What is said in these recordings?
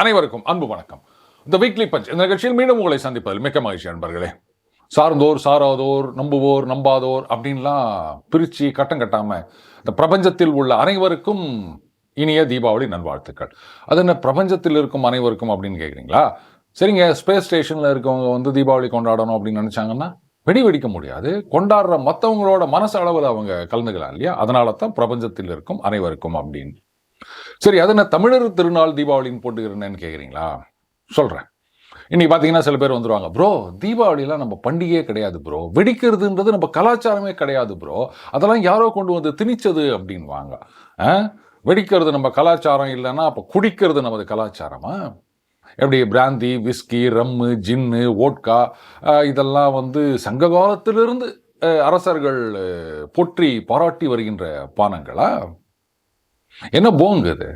அனைவருக்கும் அன்பு வணக்கம். இந்த வீக்லி பஞ்ச் இந்த நிகழ்ச்சியில் மீண்டும் உங்களை சந்திப்பதில் மிக்க மகிழ்ச்சி நண்பர்களே. சார்ந்தோர் சாராதோர் நம்புவோர் நம்பாதோர் அப்படின்லாம் பிரித்து கட்டம் கட்டாமல் இந்த பிரபஞ்சத்தில் உள்ள அனைவருக்கும் இனிய தீபாவளி நல்வாழ்த்துக்கள். அது என்ன பிரபஞ்சத்தில் இருக்கும் அனைவருக்கும் அப்படின்னு கேட்குறீங்களா சரிங்க ஸ்பேஸ் ஸ்டேஷனில் இருக்கவங்க வந்து தீபாவளி கொண்டாடணும் அப்படின்னு நினச்சாங்கன்னா வெடி வெடிக்க முடியாது. கொண்டாடுற மற்றவங்களோட மனசு அளவில் அவங்க கலந்துக்கலாம் இல்லையா? அதனால தான் பிரபஞ்சத்தில் இருக்கும் அனைவருக்கும் அப்படின்னு. சரி அது என்ன தமிழர் திருநாள் தீபாவளின்னு போட்டுக்கிறேன்னு கேட்குறீங்களா சொல்கிறேன் இன்னைக்கு பார்த்தீங்கன்னா சில பேர் வந்துருவாங்க ப்ரோ தீபாவளிலாம் நம்ம பண்டிகையே கிடையாது ப்ரோ. வெடிக்கிறதுன்றது நம்ம கலாச்சாரமே கிடையாது ப்ரோ. அதெல்லாம் யாரோ கொண்டு வந்து திணிச்சது அப்படின்வாங்க ஆ? வெடிக்கிறது நம்ம கலாச்சாரம் இல்லைன்னா அப்போ குடிக்கிறது நமது கலாச்சாரமா? எப்படி brandy whisky rum gin vodka இதெல்லாம் வந்து சங்க காலத்திலிருந்து அரசர்கள் பொற்றி போற்றி பாராட்டி வருகின்ற பானங்களா? என்ன போங்க இது?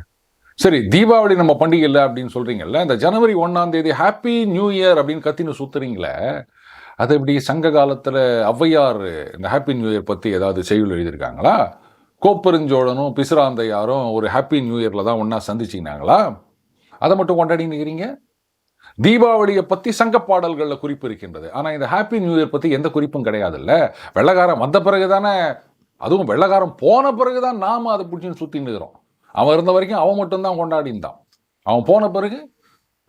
சரி தீபாவளி நம்ம பண்டிகை இல்லை அப்படின்னு சொல்கிறீங்கல்ல இந்த ஜனவரி ஒன்றாம் தேதி ஹாப்பி நியூ இயர் அப்படின்னு கத்தின்னு சுற்றுறீங்களே அது எப்படி சங்க காலத்தில் ஔவையார் இந்த ஹாப்பி நியூ இயர் பற்றி ஏதாவது செய்யுள் எழுதியிருக்காங்களா? கோப்பெருஞ்சோழனும் பிசுராந்தையாரும் ஒரு ஹாப்பி நியூ இயரில் தான் ஒன்றா சந்திச்சிங்கனாங்களா? அதை மட்டும் கொண்டாடின்னு இருக்கிறீங்க தீபாவளியை பற்றி சங்க பாடல்களில் குறிப்பு இருக்கின்றது. ஆனால் இந்த ஹாப்பி நியூ இயர் பற்றி எந்த குறிப்பும் கிடையாதுல்ல. வெள்ளக்காரன் வந்த பிறகு தானே அதுவும் வெள்ளக்காரன் போன பிறகு தான் நாம் அதை பிடிச்சின்னு சுற்றின்னு இருக்கிறோம். அவன் இருந்த வரைக்கும் அவன் மட்டும்தான் கொண்டாடிந்தான் அவன் போன பிறகு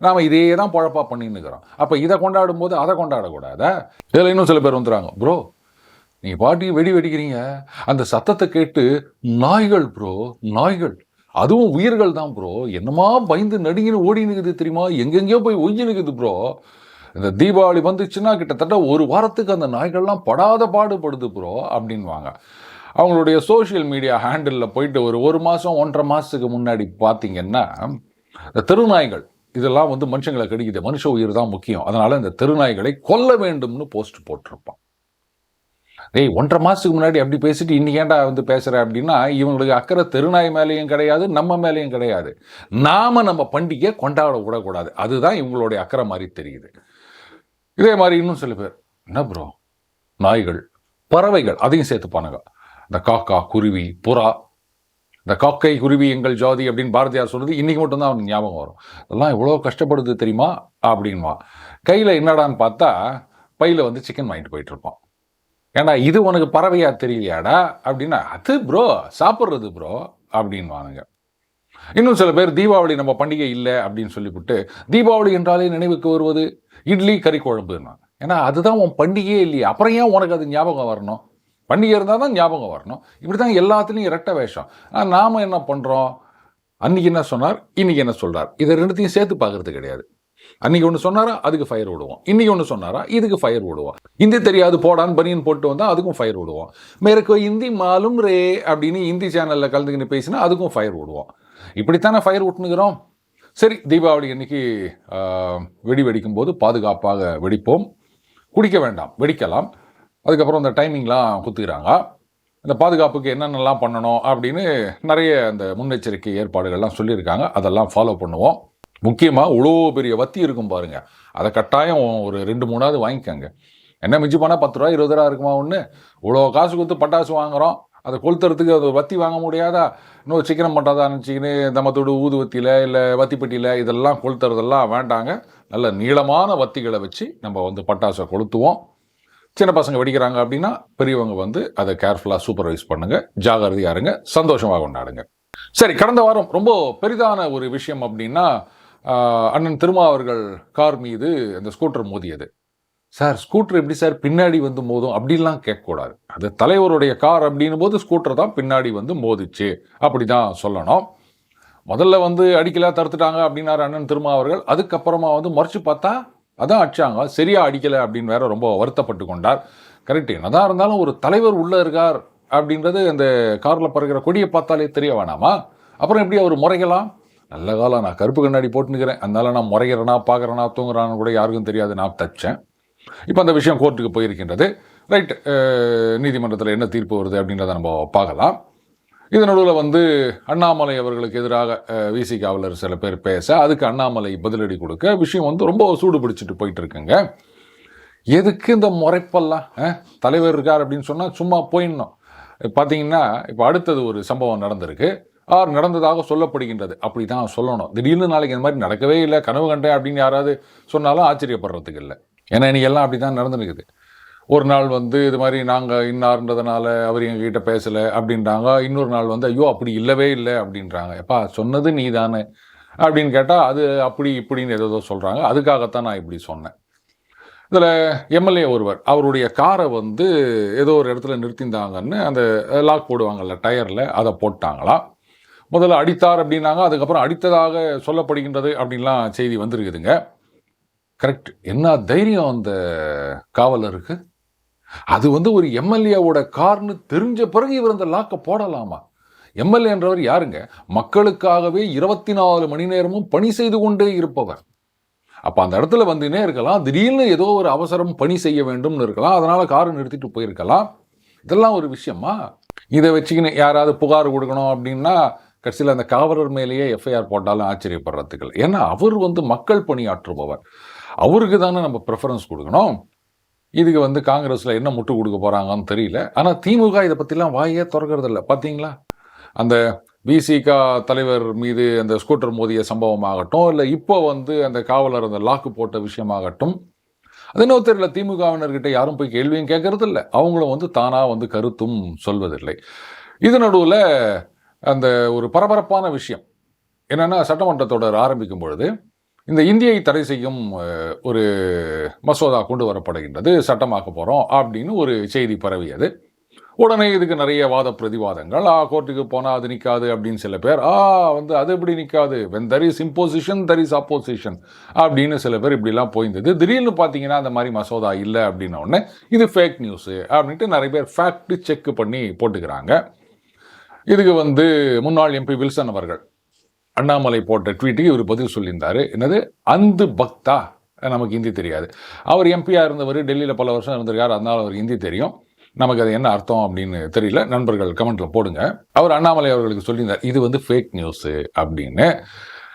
நாம் இதே தான் பழப்பாக பண்ணின்னு இருக்கிறோம். அப்போ இதை கொண்டாடும் போது அதை கொண்டாடக்கூடாதா? இதில் இன்னும் சில பேர் வந்துடுறாங்க. ப்ரோ நீங்கள் பாட்டி வெடி வெடிக்கிறீங்க. அந்த சத்தத்தை கேட்டு நாய்கள் ப்ரோ நாய்கள் அதுவும் உயிர்கள் தான் ப்ரோ என்னமா பயந்து நடுங்கின்னு ஓடி நிற்குது தெரியுமா? எங்கெங்கேயோ போய் ஒய்ஞ்சு நிற்குது ப்ரோ இந்த தீபாவளி வந்துச்சுன்னா கிட்டத்தட்ட ஒரு வாரத்துக்கு அந்த நாய்கள்லாம் படாத பாடுபடுது ப்ரோ அப்படின்வாங்க. அவங்களுடைய சோஷியல் மீடியா ஹேண்டிலில் போயிட்டு ஒரு ஒரு மாதம் ஒன்றரை மாதத்துக்கு முன்னாடி பார்த்தீங்கன்னா இந்த தெருநாய்கள் இதெல்லாம் வந்து மனுஷங்களை கடிக்குது. மனுஷ உயிர் தான் முக்கியம். அதனால் இந்த தெருநாய்களை கொல்ல வேண்டும்னு போஸ்ட் போட்டிருப்பான். டேய் ஒன்றரை மாதத்துக்கு முன்னாடி அப்படி பேசிட்டு இன்னைக்கு ஏன்டா வந்து பேசுகிற அப்படின்னா இவங்களுக்கு அக்கறை தெருநாய் மேலேயும் கிடையாது நம்ம மேலேயும் கிடையாது. நாம நம்ம பண்டிகையை கொண்டாட விடக்கூடாது. அதுதான் இவங்களுடைய அக்கறை மாதிரி தெரியுது. இதே மாதிரி இன்னும் சில பேர் என்ன ப்ரோ நாய்கள் பறவைகள் அதையும் சேர்த்துப்பானுங்க இந்த காக்கா குருவி புறா இந்த காக்கை குருவி எங்கள் ஜாதி அப்படின்னு பாரதியார் சொன்னது இன்றைக்கி மட்டும்தான் அவனுக்கு ஞாபகம் வரும். அதெல்லாம் எவ்வளோ கஷ்டப்படுது தெரியுமா? அப்படின்வா கையில் என்னடான்னு பார்த்தா பையில் வந்து சிக்கன் வாங்கிட்டு போயிட்டுருப்பான் ஏண்டா இது உனக்கு பறவையா தெரியலையாடா? அப்படின்னா அது ப்ரோ சாப்பிட்றது ப்ரோ அப்படின்வானுங்க. இன்னும் சில பேர் தீபாவளி நம்ம பண்டிகை இல்லை அப்படின்னு சொல்லிவிட்டு தீபாவளி என்றாலே நினைவுக்கு வருவது இட்லி கறி குழம்புன்னா ஏன்னா அதுதான் உன் பண்டிகையே இல்லையே. அப்புறம் ஏன் உனக்கு அது ஞாபகம் வரணும்? பண்டிகை இருந்தால் தான் ஞாபகம் வரணும். இப்படி தான் எல்லாத்துலேயும் இரட்ட வேஷம். ஆனால் நாம் என்ன பண்ணுறோம் அன்றைக்கி என்ன சொன்னார்? இன்றைக்கி என்ன சொல்கிறார் இதை ரெண்டுத்தையும் சேர்த்து பார்க்கறது கிடையாது. அன்றைக்கி ஒன்று சொன்னாரா? அதுக்கு ஃபயர் விடுவோம் இன்றைக்கி ஒன்று சொன்னாரா? இதுக்கு ஃபயர் விடுவோம் ஹிந்தி தெரியாது போடான்னு பனியன் போட்டு வந்தால் அதுக்கும் ஃபயர் விடுவோம் மேற்கு ஹிந்தி மாலும் ரே அப்படின்னு ஹிந்தி சேனலில் கலந்துக்கின்னு பேசினா அதுக்கும் ஃபயர் விடுவோம் இப்படித்தானே ஃபயர் விட்டுனுக்கிறோம் சரி தீபாவளி அன்னைக்கு வெடி வெடிக்கும் போது பாதுகாப்பாக வெடிப்போம். குடிக்க வேண்டாம் வெடிக்கலாம். அதுக்கப்புறம் இந்த டைமிங்லாம் குத்துக்கிறாங்க. இந்த பாதுகாப்புக்கு என்னென்னலாம் பண்ணணும் அப்படின்னு நிறைய அந்த முன்னெச்சரிக்கை ஏற்பாடுகள்லாம் சொல்லியிருக்காங்க. அதெல்லாம் ஃபாலோ பண்ணுவோம். முக்கியமாக இவ்வளோ பெரிய வத்தி இருக்கும் பாருங்க. அதை கட்டாயம் ஒரு ரெண்டு மூணாவது வாங்கிக்கோங்க. என்ன மிஞ்சி போனால் பத்து ரூபா இருபது ரூபா இருக்குமா ஒன்று இவ்வளோ காசு கொடுத்து பட்டாசு வாங்குறோம். அதை கொளுத்துறதுக்கு அது வத்தி வாங்க முடியாதா? இன்னொரு சிக்கனம் பண்ணுறதா நினச்சிக்கின்னு தம்மத்தோடு ஊதுவத்தியில் இல்லை வத்திப்பட்டியில் இதெல்லாம் கொளுத்துறதெல்லாம் வேண்டாங்க. நல்ல நீளமான வத்திகளை வச்சு நம்ம வந்து பட்டாசை கொளுத்துவோம். சின்ன பசங்க வெடிக்கிறாங்க அப்படின்னா பெரியவங்க வந்து அதை கேர்ஃபுல்லாக சூப்பர்வைஸ் பண்ணுங்க. ஜாகிரதையா இருங்க. சந்தோஷமாக கொண்டாடுங்க. சரி கடந்த வாரம் ரொம்ப பெரிதான ஒரு விஷயம் அப்படின்னா அண்ணன் திருமா அவர்கள் கார் மீது அந்த ஸ்கூட்டர் மோதியது. சார் ஸ்கூட்டர் எப்படி சார்? பின்னாடி வந்து மோதும். அப்படின்லாம் கேட்கக்கூடாது. அது தலைவருடைய கார் அப்படின்னும் போது ஸ்கூட்டர் தான் பின்னாடி வந்து மோதிச்சு. அப்படி தான் சொல்லணும். முதல்ல வந்து அடிக்கல தடுத்துட்டாங்க அப்படின்னாரு அண்ணன் திருமா அவர்கள் அதுக்கப்புறமா வந்து மறைச்சு பார்த்தா அதான் அடிச்சாங்க. சரியாக அடிக்கலை. அப்படின்னு வேற ரொம்ப வருத்தப்பட்டு கொண்டார். கரெக்ட். என்னதான் இருந்தாலும் ஒரு தலைவர் உள்ளே இருக்கார் அப்படின்றது அந்த காரில் பறக்கிற கொடியை பார்த்தாலே தெரிய வேணாமா? அப்புறம் எப்படி அவர் முறைகளாம் நல்ல காலம் நான் கருப்பு கண்ணாடி போட்டுனுக்கிறேன் அதனால நான் முறைகிறேனா பார்க்குறேனா தூங்குறான்னு கூட யாருக்கும் தெரியாது. நான் தச்சேன். இப்போ அந்த விஷயம் கோர்ட்டுக்கு போயிருக்கின்றது. ரைட் நீதிமன்றத்தில் என்ன தீர்ப்பு வருது அப்படின்றத நம்ம பார்க்கலாம். இது நடுவில் வந்து அண்ணாமலை அவர்களுக்கு எதிராக விசி காவலர் சில பேர் பேச அதுக்கு அண்ணாமலை பதிலடி கொடுக்க விஷயம் வந்து ரொம்ப சூடு பிடிச்சிட்டு போயிட்டு இருக்குங்க. எதுக்கு இந்த முறைப்பெல்லாம் தலைவர் இருக்கார் அப்படின்னு சொன்னால் சும்மா போயிடணும். பார்த்தீங்கன்னா இப்போ அடுத்தது ஒரு சம்பவம் நடந்திருக்கு. ஆர் நடந்ததாக சொல்லப்படுகின்றது. அப்படி தான் சொல்லணும். திடீர்னு நாளைக்கு இந்த மாதிரி நடக்கவே இல்லை கனவு கண்டேன் அப்படின்னு யாராவது சொன்னாலும் ஆச்சரியப்படுறதுக்கு இல்லை. ஏன்னா இன்னைக்கு எல்லாம் அப்படி தான் நடந்துருக்குது ஒரு நாள் வந்து இது மாதிரி நாங்கள் இன்னார்ன்றதுனால அவர் எங்ககிட்ட பேசலை அப்படின்றாங்க. இன்னொரு நாள் வந்து ஐயோ அப்படி இல்லவே இல்லை அப்படின்றாங்க. எப்பா சொன்னது நீ தானே அப்படின்னு கேட்டால் அது அப்படி இப்படின்னு ஏதோ சொல்கிறாங்க அதுக்காகத்தான் நான் இப்படி சொன்னேன். இதில் எம்எல்ஏ ஒருவர் அவருடைய காரை வந்து ஏதோ ஒரு இடத்துல நிறுத்தியிருந்தாங்கன்னு அந்த லாக் போடுவாங்கள்ல டயரில் அதை போட்டாங்களா முதல்ல அடித்தார் அப்படின்னாங்க அதுக்கப்புறம் அடித்ததாக சொல்லப்படுகின்றது அப்படின்லாம் செய்தி வந்திருக்குதுங்க. கரெக்ட் என்ன தைரியம் அந்த காவலருக்கு? அது வந்து ஒரு எம்எல்ஏவோட கார்னு தெரிஞ்ச பிறகு இவர் அந்த லாக்கை போடலாமா? எம்எல்ஏன்றவர் யாருங்க? மக்களுக்காகவே இருபத்தி நாலு மணி நேரமும் பணி செய்து கொண்டே இருப்பவர். அப்போ அந்த இடத்துல வந்துனே இருக்கலாம் திடீர்னு ஏதோ ஒரு அவசரம் பணி செய்ய வேண்டும்னு இருக்கலாம் அதனால் காரை நிறுத்திட்டு போயிருக்கலாம். இதெல்லாம் ஒரு விஷயமா? இதை வச்சுக்கின்னு யாராவது புகார் கொடுக்கணும் அப்படின்னா கடைசியில் அந்த காவலர் மேலேயே எஃப்ஐஆர் போட்டாலும் ஆச்சரியப்படுறதுக்கு இல்லை. ஏன்னா அவர் வந்து மக்கள் பணியாற்றுபவர். அவருக்கு தானே நம்ம ப்ரிஃபரன்ஸ் கொடுக்கணும். இதுக்கு வந்து காங்கிரஸில் என்ன முட்டு கொடுக்க போகிறாங்கன்னு தெரியல. ஆனால் திமுக இதை பற்றிலாம் வாயே திறக்கறதில்ல பார்த்தீங்களா அந்த விசிகா தலைவர் மீது அந்த ஸ்கூட்டர் மோதிய சம்பவமாகட்டும் இல்லை இப்போ வந்து அந்த காவலர் அந்த லாக்கு போட்ட விஷயமாகட்டும் அது இன்னும் தெரியல. திமுகவினர்கிட்ட யாரும் போய் கேள்வியும் கேட்கறதில்ல. அவங்களும் வந்து தானாக வந்து கருத்தும் சொல்வதில்லை. இது நடுவில் அந்த ஒரு பரபரப்பான விஷயம். என்னென்னா சட்டமன்ற தொடர் ஆரம்பிக்கும் பொழுது இந்த இந்தியை தடை செய்யும் ஒரு மசோதா கொண்டு வரப்படுகின்றது சட்டமாக்க போகிறோம் அப்படின்னு ஒரு செய்தி பரவியது. உடனே இதுக்கு நிறைய வாத பிரதிவாதங்கள் ஆ கோர்ட்டுக்கு போனால் அது நிற்காது அப்படின்னு சில பேர் ஆ வந்து அது எப்படி நிற்காது when there is imposition there is opposition அப்படின்னு சில பேர் இப்படிலாம் போயிருந்தது திடீர்னு பார்த்தீங்கன்னா அந்த மாதிரி மசோதா இல்லை அப்படின்ன உடனே இது ஃபேக் நியூஸு அப்படின்ட்டு நிறைய பேர் ஃபேக்ட் செக் பண்ணி போட்டுக்கிறாங்க. இதுக்கு வந்து முன்னாள் எம்பி வில்சன் அவர்கள் அண்ணாமலை போட்ட ட்வீட்டுக்கு இவர் பதில் சொல்லியிருந்தார். என்னது? அந்து பக்தா. நமக்கு ஹிந்தி தெரியாது. அவர் எம்பியாக இருந்தவர் டெல்லியில் பல வருஷம் இருந்திருக்கார் அதனால் அவருக்கு ஹிந்தி தெரியும். நமக்கு அது என்ன அர்த்தம் அப்படின்னு தெரியல. நண்பர்கள் கமெண்ட்ல போடுங்க. அவர் அண்ணாமலை அவர்களுக்கு சொல்லியிருந்தார் இது வந்து ஃபேக் நியூஸு அப்படின்னு.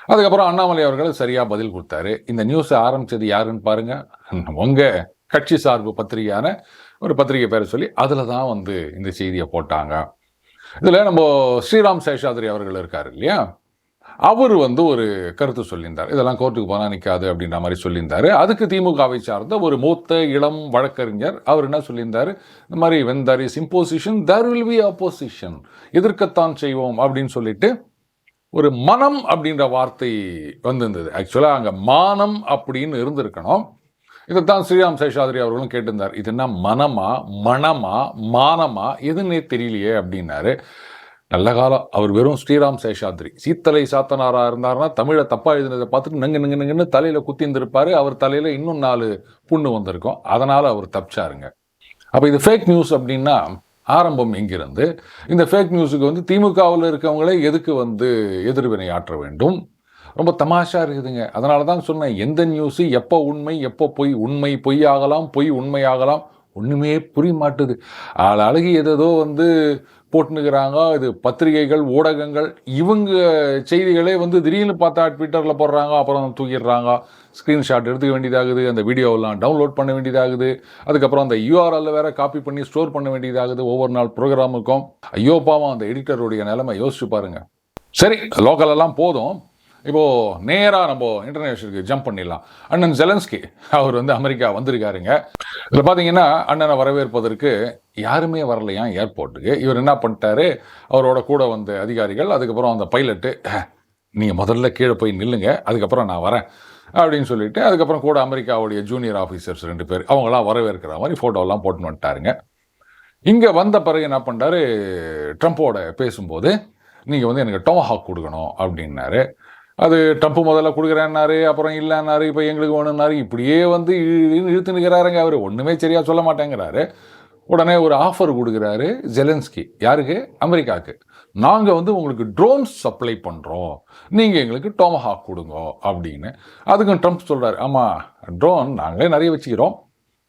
அதுக்கப்புறம் அண்ணாமலை அவர்கள் சரியாக பதில் கொடுத்தாரு. இந்த நியூஸை ஆரம்பிச்சது யாருன்னு பாருங்க. உங்கள் கட்சி சார்பு பத்திரிகையான ஒரு பத்திரிகை பேரை சொல்லி அதில் தான் வந்து இந்த செய்தியை போட்டாங்க. இதில் நம்ம ஸ்ரீராம் சேஷாதிரி அவர்கள் இருக்கார் இல்லையா? அவர் வந்து ஒரு கருத்து சொல்லியிருந்தார். இதெல்லாம் கோர்ட்டுக்கு போனால் நிற்காது அப்படின்ற மாதிரி சொல்லியிருந்தாரு. அதுக்கு திமுகவை சார்ந்த ஒரு மூத்த இளம் வழக்கறிஞர் அவர் என்ன சொல்லியிருந்தாரு? இந்த மாதிரி when there is imposition there will be opposition எதிர்க்கத்தான் செய்வோம் அப்படின்னு சொல்லிட்டு ஒரு மனம் அப்படின்ற வார்த்தை வந்திருந்தது. ஆக்சுவலாக அங்கே மானம் அப்படின்னு இருந்திருக்கணும். இதைத்தான் ஸ்ரீராம் சேஷாதிரி அவர்களும் கேட்டிருந்தார். இது என்ன மனமா மனமா மானமா? எதுன்னே தெரியலையே அப்படின்னாரு. நல்ல காலம். அவர் வெறும் ஸ்ரீராம் சேஷாத்ரி. சீத்தலை சாத்தனாரா இருந்தாருன்னா தமிழை தப்பாக எழுதினதை பார்த்துட்டு நங்கு நங்கு நங்குன்னு குத்தி குத்திந்திருப்பாரு. அவர் தலையில் இன்னும் நாலு புண்ணு வந்திருக்கும். அதனால் அவர் தப்பிச்சாருங்க. அப்போ இது ஃபேக் நியூஸ் அப்படின்னா ஆரம்பம் எங்கிருந்து இந்த ஃபேக் நியூஸுக்கு வந்து திமுகவில் இருக்கவங்களே எதுக்கு வந்து எதிர்வினை ஆற்ற வேண்டும்? ரொம்ப தமாஷாக இருக்குதுங்க. அதனால தான் சொன்னேன் எந்த நியூஸு எப்போ உண்மை எப்போ பொய் உண்மை பொய்யாகலாம் பொய் உண்மையாகலாம் ஒன்றுமே புரிய மாட்டுது. ஆள் அழகி எதோ வந்து போட்டுனுக்கிறாங்க இது பத்திரிகைகள் ஊடகங்கள் இவங்க செய்திகளே வந்து திடீர்னு பார்த்தா ட்விட்டரில் போடுறாங்க அப்புறம் தூக்கிடுறாங்க. ஸ்க்ரீன்ஷாட் எடுத்துக்க வேண்டியதாகுது அந்த வீடியோவெல்லாம் டவுன்லோட் பண்ண வேண்டியதாகுது. அதுக்கப்புறம் அந்த யூஆர்எல்ல வேற காப்பி பண்ணி ஸ்டோர் பண்ண வேண்டியதாகுது ஒவ்வொரு நாள் ப்ரோக்ராமுக்கும் ஐயோ பாவம் அந்த எடிட்டருடைய நிலைமை யோசிச்சு பாருங்க. சரி லோக்கலெல்லாம் போதும். இப்போ நேராக நம்ம இன்டர்நேஷனலுக்கு ஜம்ப் பண்ணிடலாம். அண்ணன் ஜெலன்ஸ்கி அவர் வந்து அமெரிக்கா வந்திருக்காருங்க. இதில் பார்த்தீங்கன்னா அண்ணனை வரவேற்பதற்கு யாருமே வரலையா? ஏர்போர்ட்டுக்கு இவர் என்ன பண்ணிட்டாரு? அவரோட கூட வந்த அதிகாரிகள் அதுக்கப்புறம் அந்த பைலட்டு நீங்கள் முதல்ல கீழே போய் நில்லுங்க அதுக்கப்புறம் நான் வரேன் அப்படின்னு சொல்லிட்டு அதுக்கப்புறம் கூட அமெரிக்காவுடைய ஜூனியர் ஆஃபீஸர்ஸ் ரெண்டு பேர் அவங்களாம் வரவேற்கிற மாதிரி ஃபோட்டோலாம் போட்டுன்னு வந்துட்டாருங்க. இங்கே வந்த பிறகு என்ன பண்ணிட்டாரு? ட்ரம்ப்போட பேசும்போது நீங்கள் வந்து எனக்கு டோமஹாக் கொடுக்கணும் அப்படின்னாரு. அது டப்பு முதல்ல கொடுக்குறேன்னாரு அப்புறம் இல்லைன்னாரு இப்போ எங்களுக்கு வேணும்னாரு இப்படியே வந்து இழு- இழுத்து நிற்கிறாருங்க அவர். ஒன்றுமே சரியாக சொல்ல மாட்டேங்கிறாரு. உடனே ஒரு ஆஃபர் கொடுக்குறாரு ஜெலன்ஸ்கி யாருக்கு? அமெரிக்காவுக்கு. நாங்கள் வந்து உங்களுக்கு ட்ரோன்ஸ் சப்ளை பண்ணுறோம் நீங்கள் எங்களுக்கு டோமஹாக் கொடுங்க அப்படின்னு. அதுக்கும் ட்ரம்ப் சொல்கிறார் ஆமாம் ட்ரோன் நாங்களே நிறைய வச்சுக்கிறோம்.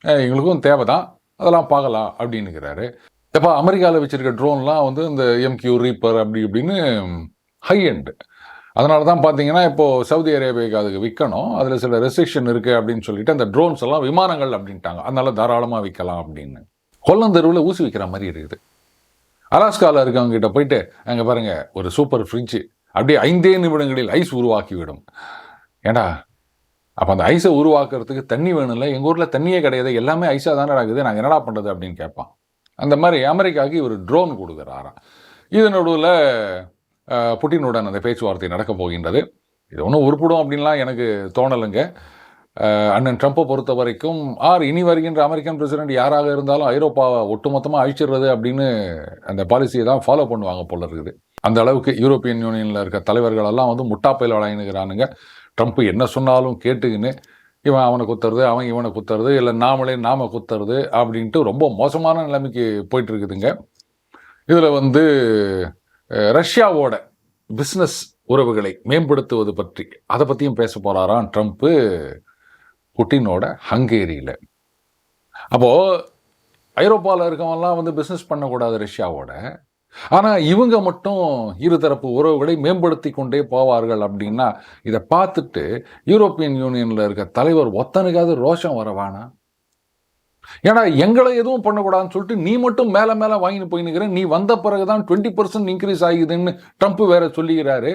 எங்களுக்கும் தேவை தான் அதெல்லாம் பார்க்கலாம் அப்படின்னுக்கிறாரு. எப்போ அமெரிக்காவில் வச்சுருக்க ட்ரோன்லாம் வந்து இந்த எம்கியூ ரீப்பர் அப்படி இப்படின்னு ஹை எண்டு அதனால தான் பார்த்தீங்கன்னா இப்போது சவுதி அரேபியாவுக்கு அதுக்கு விற்கணும் அதில் சில ரெஸ்ட்ரிக்ஷன் இருக்குது அப்படின்னு சொல்லிட்டு அந்த ட்ரோன்ஸ் எல்லாம் விமானங்கள் அப்படின்ட்டாங்க. அதனால தாராளமாக விற்கலாம் அப்படின்னு. கொல்லந்தெருவில் ஊசி விற்கிற மாதிரி இருக்குது. அலாஸ்காவில் இருக்கவங்க கிட்ட போயிட்டு அங்கே பாருங்கள் ஒரு சூப்பர் ஃப்ரிட்ஜு அப்படியே ஐந்தே நிமிடங்களில் ஐஸ் உருவாக்கிவிடும். ஏண்டா? அப்போ அந்த ஐஸை உருவாக்குறதுக்கு தண்ணி வேணும்ல? எங்கள் ஊரில் தண்ணியே கிடையாது. எல்லாமே ஐஸாக தானே நடக்குது நாங்கள் என்னடா பண்ணுறது அப்படின்னு கேட்பான். அந்த மாதிரி அமெரிக்காவுக்கு இவர் ட்ரோன் கொடுக்குறாராம். இது நடுவில் புட்டினுடன் அந்த பேச்சுவார்த்தை நடக்கப் போகின்றது. இது ஒன்றும் உருப்பிடும் அப்படின்லாம் எனக்கு தோணலைங்க. அண்ணன் ட்ரம்ப்பை பொறுத்த வரைக்கும் ஆர் இனி வருகின்ற அமெரிக்கன் பிரசிடென்ட் யாராக இருந்தாலும் ஐரோப்பாவை ஒட்டுமொத்தமாக அழிச்சிடுறது அப்படின்னு அந்த பாலிசியை தான் ஃபாலோ பண்ணுவாங்க போல இருக்குது. அந்த அளவுக்கு யூரோப்பியன் யூனியனில் இருக்க தலைவர்களெல்லாம் வந்து முட்டாப்பையில் வழங்கினுக்கிறானுங்க ட்ரம்ப் என்ன சொன்னாலும் கேட்டுக்கின்னு இவன் அவனை குத்துறது அவன் இவனை குத்துறது இல்லை நாமளே நாம குத்துறது அப்படின்ட்டு ரொம்ப மோசமான நிலைமைக்கு போயிட்டு இருக்குதுங்க. இதில் வந்து ரஷ்யாவோட பிஸ்னஸ் உறவுகளை மேம்படுத்துவது பற்றி. அதை பற்றியும் பேச போகிறாராம் ட்ரம்ப்பு புட்டினோட ஹங்கேரியில். அப்போது ஐரோப்பாவில் இருக்கவங்கலாம் வந்து பிஸ்னஸ் பண்ணக்கூடாது ரஷ்யாவோட. ஆனால் இவங்க மட்டும் இருதரப்பு உறவுகளை மேம்படுத்தி கொண்டே போவார்கள் அப்படின்னா இதை பார்த்துட்டு யூரோப்பியன் யூனியனில் இருக்க தலைவர் ஒத்தனுக்காவது ரோஷம் வரவானா ஏன்னா எங்களை எதுவும் பண்ணக்கூடாதுன்னு சொல்லிட்டு நீ மட்டும் மேலே மேலே வாங்கிட்டு போயினுக்கிற நீ வந்த பிறகு தான் டுவெண்ட்டி பர்சன்ட் இன்க்ரீஸ் ஆகுதுன்னு ட்ரம்ப் வேற சொல்லிக்கிறாரு.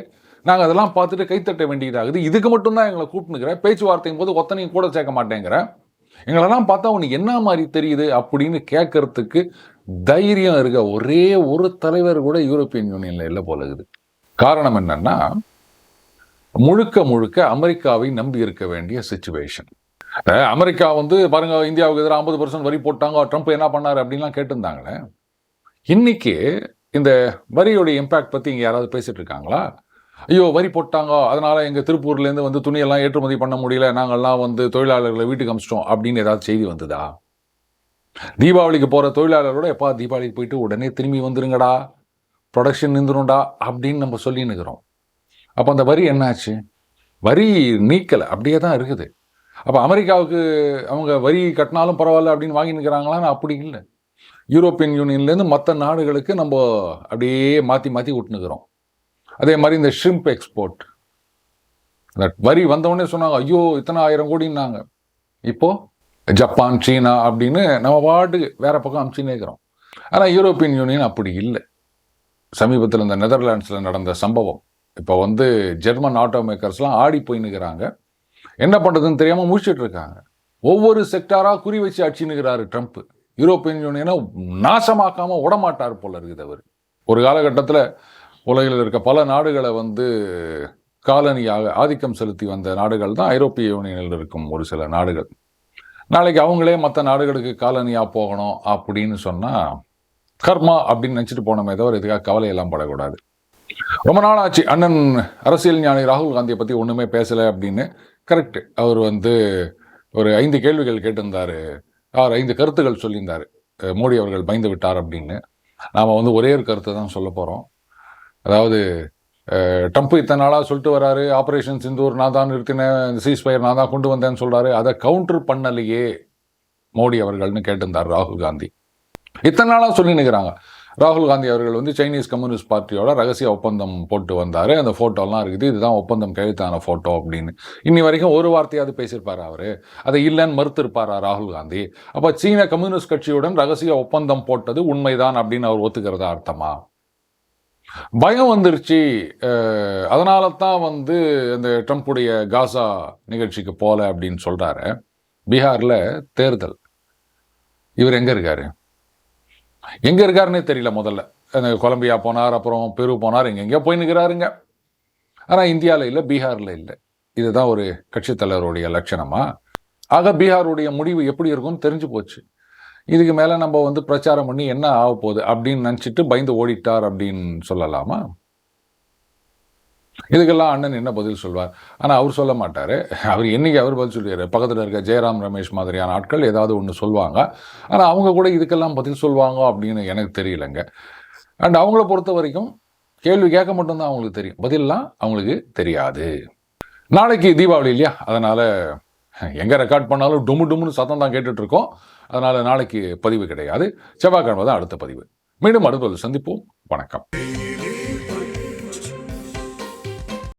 நாங்கள் அதெல்லாம் பார்த்துட்டு கைத்தட்ட வேண்டியதாகுது இதுக்கு மட்டும்தான் எங்களை கூப்பிட்டுக்கிற பேச்சுவார்த்தையும் போது ஒத்தனையும் கூட சேர்க்க மாட்டேங்கிற. எங்களெல்லாம் பார்த்தா உனக்கு என்ன மாதிரி தெரியுது அப்படின்னு கேட்கறதுக்கு தைரியம் இருக்க ஒரே ஒரு தலைவர் கூட யூரோப்பியன் யூனியனில் இல்லை போல இருக்குது. காரணம் என்னன்னா முழுக்க முழுக்க அமெரிக்காவை நம்பி இருக்க வேண்டிய சுச்சுவேஷன் அமெரிக்கா வந்து பாருங்க இந்தியாவுக்கு எதிராக ஐம்பது பர்சன்ட் வரி போட்டாங்க ட்ரம்ப் என்ன பண்ணார் அப்படின்லாம் கேட்டிருந்தாங்களே. இன்னைக்கு இந்த வரியோடைய இம்பேக்ட் பற்றி இங்கே யாராவது பேசிகிட்டு இருக்காங்களா? ஐயோ வரி போட்டாங்க அதனால் எங்கள் திருப்பூர்லேருந்து வந்து துணியெல்லாம் ஏற்றுமதி பண்ண முடியல நாங்கள்லாம் வந்து தொழிலாளர்களை வீட்டுக்கு அமிச்சிட்டோம் அப்படின்னு ஏதாவது செய்தி வந்ததா? தீபாவளிக்கு போகிற தொழிலாளரோட எப்பா தீபாவளிக்கு போயிட்டு உடனே திரும்பி வந்துருங்கடா ப்ரொடக்ஷன் நின்றுடும்டா அப்படின்னு நம்ம சொல்லின்னுக்கிறோம். அப்போ அந்த வரி என்னாச்சு? வரி நீக்கலை அப்படியே தான் இருக்குது. அப்போ அமெரிக்காவுக்கு அவங்க வரி கட்டினாலும் பரவாயில்ல அப்படின்னு வாங்கி நிற்கிறாங்களான்னு அப்படி இல்லை. யூரோப்பியன் யூனியன்லேருந்து மற்ற நாடுகளுக்கு நம்ம அப்படியே மாற்றி மாற்றி விட்டுனுக்குறோம். அதே மாதிரி இந்த ஷ்ரிம்ப் எக்ஸ்போர்ட். இந்த வரி வந்தவொடனே சொன்னாங்க ஐயோ இத்தனை ஆயிரம் கோடின்னாங்க. இப்போது ஜப்பான் சீனா அப்படின்னு நம்ம பாட்டுக்கு வேறு பக்கம் அனுப்பிச்சுனே இருக்கிறோம். ஆனால் யூரோப்பியன் யூனியன் அப்படி இல்லை. சமீபத்தில் இந்த நெதர்லாண்ட்ஸில் நடந்த சம்பவம். இப்போ வந்து ஜெர்மன் ஆட்டோ மேக்கர்ஸ்லாம் ஆடி போய் நிற்கிறாங்க என்ன பண்ணுறதுன்னு தெரியாமல் முடிச்சுட்டு இருக்காங்க. ஒவ்வொரு செக்டாராக குறி வச்சு அடிச்சுன்னுக்கிறாரு ட்ரம்ப். யூரோப்பியன் யூனியனை நாசமாக்காமல் விடமாட்டார் போல இருக்குது அவர். ஒரு காலகட்டத்தில் உலகில் இருக்க பல நாடுகளை வந்து காலனியாக ஆதிக்கம் செலுத்தி வந்த நாடுகள் தான் ஐரோப்பிய யூனியனில் இருக்கும் ஒரு சில நாடுகள். நாளைக்கு அவங்களே மற்ற நாடுகளுக்கு காலனியாக போகணும் அப்படின்னு சொன்னால் கர்மா அப்படின்னு நினச்சிட்டு போனோமே தவிர இதுக்காக கவலையெல்லாம் படக்கூடாது. ரொம்ப நாள் ஆச்சு. அண்ணன் அரசியல் ஞானி ராகுல் காந்தியை பற்றி ஒன்றுமே பேசலை அப்படின்னு கரெக்ட். அவர் வந்து ஒரு ஐந்து கேள்விகள் கேட்டிருந்தாரு. அவர் ஐந்து கருத்துக்கள் சொல்லியிருந்தார். மோடி அவர்கள் பயந்து விட்டார் அப்படின்னு. நாம் வந்து ஒரே ஒரு கருத்தை தான் சொல்ல போகிறோம் அதாவது ட்ரம்ப்பு ட்ரம்ப் இத்தனை நாளாக சொல்லிட்டு வராரு. ஆப்ரேஷன் சிந்தூர் நான் தான் நிறுத்தினேன். சீஸ்பயர் நான் தான் கொண்டு வந்தேன்னு சொல்கிறாரு அதை கவுண்டர் பண்ணலையே மோடி அவர்கள்னு கேட்டிருந்தார் ராகுல் காந்தி. இத்தனை நாளாக சொல்லி நிற்கிறாங்க ராகுல் காந்தி அவர்கள் வந்து சைனீஸ் கம்யூனிஸ்ட் பார்ட்டியோட ரகசிய ஒப்பந்தம் போட்டு வந்தார். அந்த ஃபோட்டோலாம் இருக்குது. இதுதான் ஒப்பந்தம் கையெழுத்தான ஃபோட்டோ அப்படின்னு. இன்னி வரைக்கும் ஒரு வார்த்தையாவது பேசியிருப்பார் அவர்? அதை இல்லைன்னு மறுத்திருப்பாரா ராகுல் காந்தி? அப்போ சீன கம்யூனிஸ்ட் கட்சியுடன் ரகசிய ஒப்பந்தம் போட்டது உண்மைதான் அப்படின்னு அவர் ஒத்துக்கிறதா அர்த்தமா? பயம் வந்துருச்சு. அதனால தான் வந்து அந்த ட்ரம்ப்புடைய காசா நிகழ்ச்சிக்கு போகல அப்படின்னு சொல்கிறாரு பீகாரில் தேர்தல். இவர் எங்கே இருக்காரு? எங்கே இருக்காருன்னே தெரியல முதல்ல. அந்த கொலம்பியா போனார் அப்புறம் பெரு போனார் எங்கெங்கே போய் நிற்கிறாருங்க ஆனால் இந்தியாவில் இல்லை பீகாரில் இல்லை. இதுதான் ஒரு கட்சித் தலைவருடைய லட்சணமா? ஆக பீகாருடைய முடிவு எப்படி இருக்கும்னு தெரிஞ்சு போச்சு. இதுக்கு மேலே நம்ம வந்து பிரச்சாரம் பண்ணி என்ன ஆக போகுது அப்படின்னு நினச்சிட்டு பயந்து ஓடிட்டார் அப்படின்னு சொல்லலாமா? இதுக்கெல்லாம் அண்ணன் என்ன பதில் சொல்வார்? ஆனால் அவர் சொல்ல மாட்டார். அவர் என்னைக்கு அவர் பதில் சொல்லுவார் பக்கத்தில் இருக்க ஜெயராம் ரமேஷ் மாதிரியான ஆட்கள் ஏதாவது ஒன்று சொல்லுவாங்க ஆனால் அவங்க கூட இதுக்கெல்லாம் பதில் சொல்லுவாங்க அப்படின்னு எனக்கு தெரியலைங்க. அண்ட் அவங்கள பொறுத்த வரைக்கும் கேள்வி கேட்க மட்டும்தான் அவங்களுக்கு தெரியும். பதிலெலாம் அவங்களுக்கு தெரியாது. நாளைக்கு தீபாவளி இல்லையா? அதனால் எங்கே ரெக்கார்ட் பண்ணாலும் டுமு டுமுன்னு சத்தம் தான் கேட்டுட்ருக்கோம். அதனால் நாளைக்கு பதிவு கிடையாது. செவ்வாய்க்கிழமை தான் அடுத்த பதிவு. மீண்டும் அடுத்த சந்திப்போம். வணக்கம்.